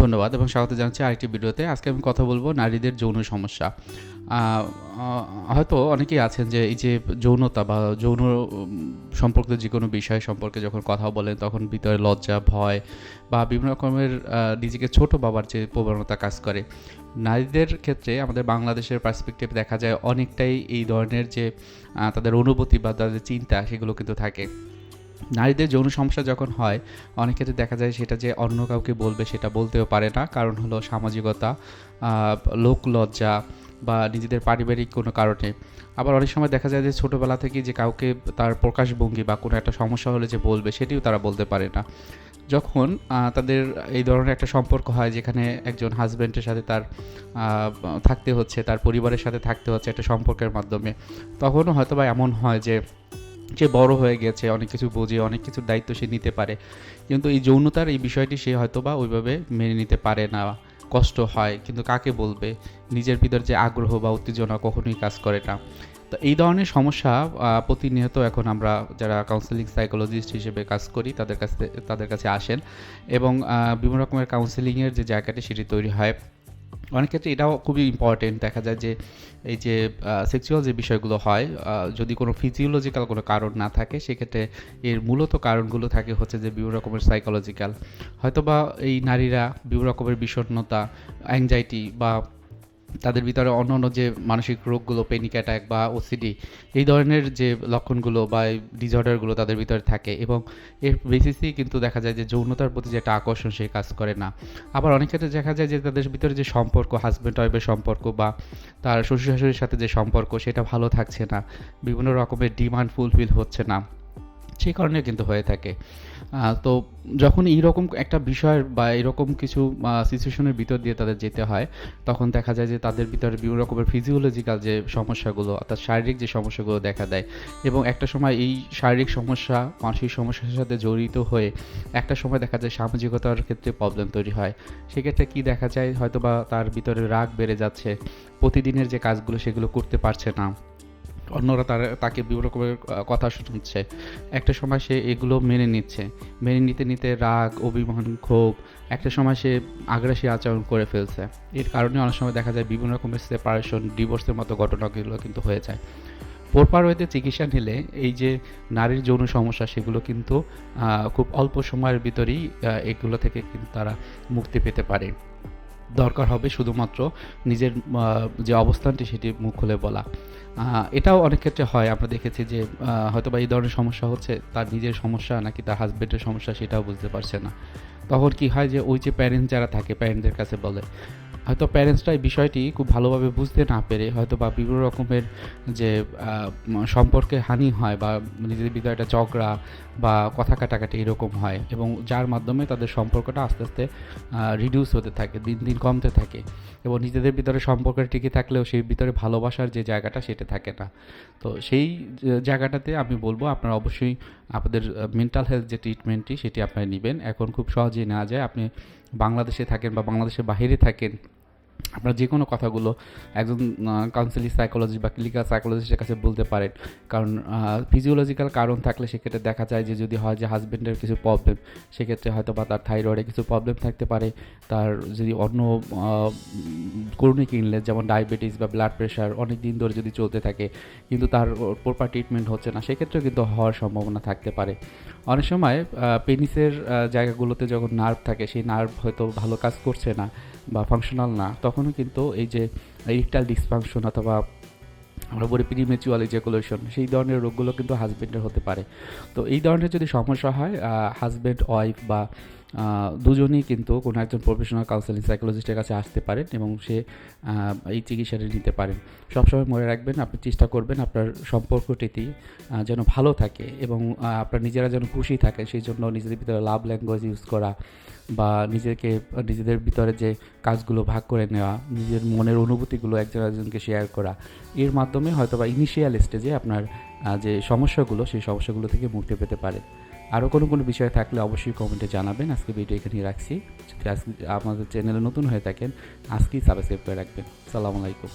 ধন্যবাদ এবং স্বাগত জানাচ্ছি আরেকটি ভিডিওতে। আজকে আমি কথা বলব নারীদের যৌন সমস্যা। হয়তো অনেকেই আছেন যে এই যে যৌনতা বা যৌন সম্পর্কিত যে কোনো বিষয় সম্পর্কে যখন কথা বলেন তখন ভিতরে লজ্জা, ভয় বা বিভিন্ন রকমের নিজেকে ছোট বাবার যে প্রবণতা কাজ করে। নারীদের ক্ষেত্রে আমাদের বাংলাদেশের পার্সপেক্টিভ দেখা যায় অনেকটাই এই ধরনের যে তাদের অনুভূতি বা তাদের চিন্তা সেগুলো কিন্তু থাকে। নারীদের যৌন সমস্যা যখন হয়, অনেক ক্ষেত্রে দেখা যায় সেটা যে অন্য কাউকে বলবে সেটা বলতেও পারে না। কারণ হলো সামাজিকতা লোক লজ্জা বা নিজেদের পারিবারিক কোনো কারণে। আবার অনেক সময় দেখা যায় যে ছোটোবেলা থেকে যে কাউকে তার প্রকাশভঙ্গি বা কোনো একটা সমস্যা হলে যে বলবে সেটিও তারা বলতে পারে না। যখন তাদের এই ধরনের একটা সম্পর্ক হয় যেখানে একজন হাজব্যান্ডের সাথে তার থাকতে হচ্ছে, তার পরিবারের সাথে থাকতে হচ্ছে একটা সম্পর্কের মাধ্যমে, তখনও হয়তো বা এমন হয় যে সে বড় হয়ে গেছে, অনেক কিছু বোঝে, অনেক কিছুর দায়িত্ব সে নিতে পারে। কিন্তু এই যৌনতার এই বিষয়টি সে হয়তো বা ওইভাবে মেনে নিতে পারে না, কষ্ট হয়। কিন্তু কাকে বলবে? নিজের ভিতর যে আগ্রহ বা উত্তেজনা কখনোই কাজ করে না। তো এই ধরনের সমস্যা প্রতিনিয়ত এখন আমরা যারা কাউন্সেলিং সাইকোলজিস্ট হিসেবে কাজ করি, তাদের কাছে তাদের কাছে আসেন। এবং বিভিন্ন রকমের কাউন্সেলিংয়ের যে জায়গাটি, সেটি তৈরি হয়। অনেক ক্ষেত্রে এটাও খুবই ইম্পর্টেন্ট দেখা যায় যে, এই যে সেক্সুয়াল যে বিষয়গুলো হয় যদি কোনো ফিজিওলজিক্যাল কোনো কারণ না থাকে, সেক্ষেত্রে এর মূলত কারণগুলো থাকে হচ্ছে যে, বিভিন্ন রকমের সাইকোলজিক্যাল হয়তোবা এই নারীরা বিভিন্ন রকমের বিষণ্ণতা অ্যাংজাইটি বা তাদের ভিতরে অন্য অন্য যে মানসিক রোগগুলো পেনিক অ্যাটাক বা ওসিডি এই ধরনের যে লক্ষণগুলো বা ডিসঅর্ডারগুলো তাদের ভিতরে থাকে এবং এর বেসিসেই কিন্তু দেখা যায় যে যৌনতার প্রতি যে একটা আকর্ষণ সে কাজ করে না। আবার অনেক ক্ষেত্রে দেখা যায় যে তাদের ভিতরে যে সম্পর্ক হাজব্যান্ড ওয়াইফের সম্পর্ক বা তার শ্বশুর শাশুড়ির সাথে যে সম্পর্ক, সেটা ভালো থাকছে না। বিভিন্ন রকমের ডিমান্ড ফুলফিল হচ্ছে না। সেই কারণে কিন্তু হয়ে থাকে। তো যখন এইরকম একটা বিষয়ের বা এরকম কিছু সিচুয়েশনের ভিতর দিয়ে তাদের যেতে হয়, তখন দেখা যায় যে তাদের ভিতরে বিভিন্ন রকমের ফিজিওলজিক্যাল যে সমস্যাগুলো, অর্থাৎ শারীরিক যে সমস্যাগুলো দেখা দেয় এবং একটা সময় এই শারীরিক সমস্যা, মানসিক সমস্যার সাথে জড়িত হয়ে একটা সময় দেখা যায় সামাজিকতার ক্ষেত্রে প্রবলেম তৈরি হয়। সেক্ষেত্রে কি দেখা যায়? হয়তো বা তার ভিতরে রাগ বেড়ে যাচ্ছে, প্রতিদিনের যে কাজগুলো সেগুলো করতে পারছে না। অন্যরা তার, তাকে বিভিন্ন রকমের কথা শুনছে। একটা সময় সে এগুলো মেনে নিচ্ছে। মেনে নিতে নিতে রাগ, অভিমান, ক্ষোভ, একটা সময় সে আগ্রাসী আচরণ করে ফেলছে। এর কারণে অনেক সময় দেখা যায় বিভিন্ন রকমের সেপারেশন ডিভোর্সের মতো ঘটনাগুলো কিন্তু হয়ে যায়। প্রপার ওয়েতে চিকিৎসা নিলে এই যে নারীর যৌন সমস্যা, সেগুলো কিন্তু খুব অল্প সময়ের ভিতরেই এগুলো থেকে কিন্তু তারা মুক্তি পেতে পারে। দরকার হবে শুধুমাত্র নিজের যে অবস্থানটি সেটি মুখ খুলে বলা। এটাও অনেক ক্ষেত্রে হয়, আমরা দেখেছি যে হয়তো বা এই ধরনের সমস্যা হচ্ছে, তার নিজের সমস্যা নাকি তার হাজবেন্ডের সমস্যা সেটাও বুঝতে পারছে না। তখন কি হয় যে, ওই যে প্যারেন্টস যারা থাকে প্যারেন্টদের কাছে বলে হয়তো প্যারেন্টসরা এই বিষয়টি খুব ভালোভাবে বুঝতে না পেরে হয়তো বা বিভিন্ন রকমের যে সম্পর্কে হানি হয় বা নিজেদের ভিতরে একটা ঝগড়া বা কথা কাটাকাটি এরকম হয় এবং যার মাধ্যমে তাদের সম্পর্কটা আস্তে আস্তে রিডিউস হতে থাকে, দিন দিন কমতে থাকে এবং নিজেদের ভিতরে সম্পর্কের টিকে থাকলেও সেই ভিতরে ভালোবাসার যে জায়গাটা সেটা থাকে না। তো সেই জায়গাটাতে আমি বলব আপনারা অবশ্যই আপনাদের মেন্টাল হেলথ যে ট্রিটমেন্টটি সেটি আপনারা নেবেন। এখন খুব সহজেই নেওয়া যায়। আপনি বাংলাদেশে থাকেন বা বাংলাদেশের বাহিরে থাকেন আপনার যে কোনো কথাগুলো একজন কাউন্সিলিং সাইকোলজিস্ট বা ক্লিনিক্যাল সাইকোলজিস্টের কাছে বলতে পারেন। কারণ ফিজিওলজিক্যাল কারণ থাকলে সেক্ষেত্রে দেখা যায় যে, যদি হয় যে হাজব্যান্ডের কিছু প্রবলেম সেক্ষেত্রে হয়তো বা তার থাইরয়েডে কিছু প্রবলেম থাকতে পারে। তার যদি অন্য করুণিক ইনলেস যেমন ডায়াবেটিস বা ব্লাড প্রেশার অনেক দিন ধরে যদি চলতে থাকে, কিন্তু তার প্রপার ট্রিটমেন্ট হচ্ছে না, সেক্ষেত্রেও কিন্তু হওয়ার সম্ভাবনা থাকতে পারে। অনেক সময় পেনিসের জায়গাগুলোতে যখন নার্ভ থাকে, সেই নার্ভ হয়তো ভালো কাজ করছে না বা ফাংশনাল না, তখনও কিন্তু এই যে ইরেকটাল ডিসফাংশন অথবা আমরা বলি প্রিমেচুয়াল ইজাকুলেশন সেই ধরনের রোগগুলো কিন্তু হাজব্যান্ডের হতে পারে। তো এই ধরনের যদি সমস্যা হয় হাজব্যান্ড ওয়াইফ বা দুজনেই কিন্তু কোনো একজন প্রফেশনাল কাউন্সেলিং সাইকোলজিস্টের কাছে আসতে পারেন এবং সে এই চিকিৎসাটি নিতে পারেন। সবসময় মনে রাখবেন, আপনি চেষ্টা করবেন আপনার সম্পর্কটিতে যেন ভালো থাকে এবং আপনার নিজেরা যেন খুশি থাকে, সেই জন্য নিজেদের ভিতরে লাভ ল্যাঙ্গুয়েজ ইউজ করা বা নিজেকে, নিজেদের ভিতরে যে কাজগুলো ভাগ করে নেওয়া, নিজের মনের অনুভূতিগুলো একজন একজনকে শেয়ার করা। এর মাধ্যমে হয়তো বা ইনিশিয়াল স্টেজে আপনার যে সমস্যাগুলো, সেই সমস্যাগুলো থেকে মুক্তি পেতে পারে আরও কোনো কোনো বিষয় থাকলে অবশ্যই কমেন্টে জানাবেন। আজকে ভিডিও এখানেই রাখছি। যদি আজকে আমাদের চ্যানেলে নতুন হয়ে থাকেন, আজকেই সাবস্ক্রাইব করে রাখবেন। সালামু আলাইকুম।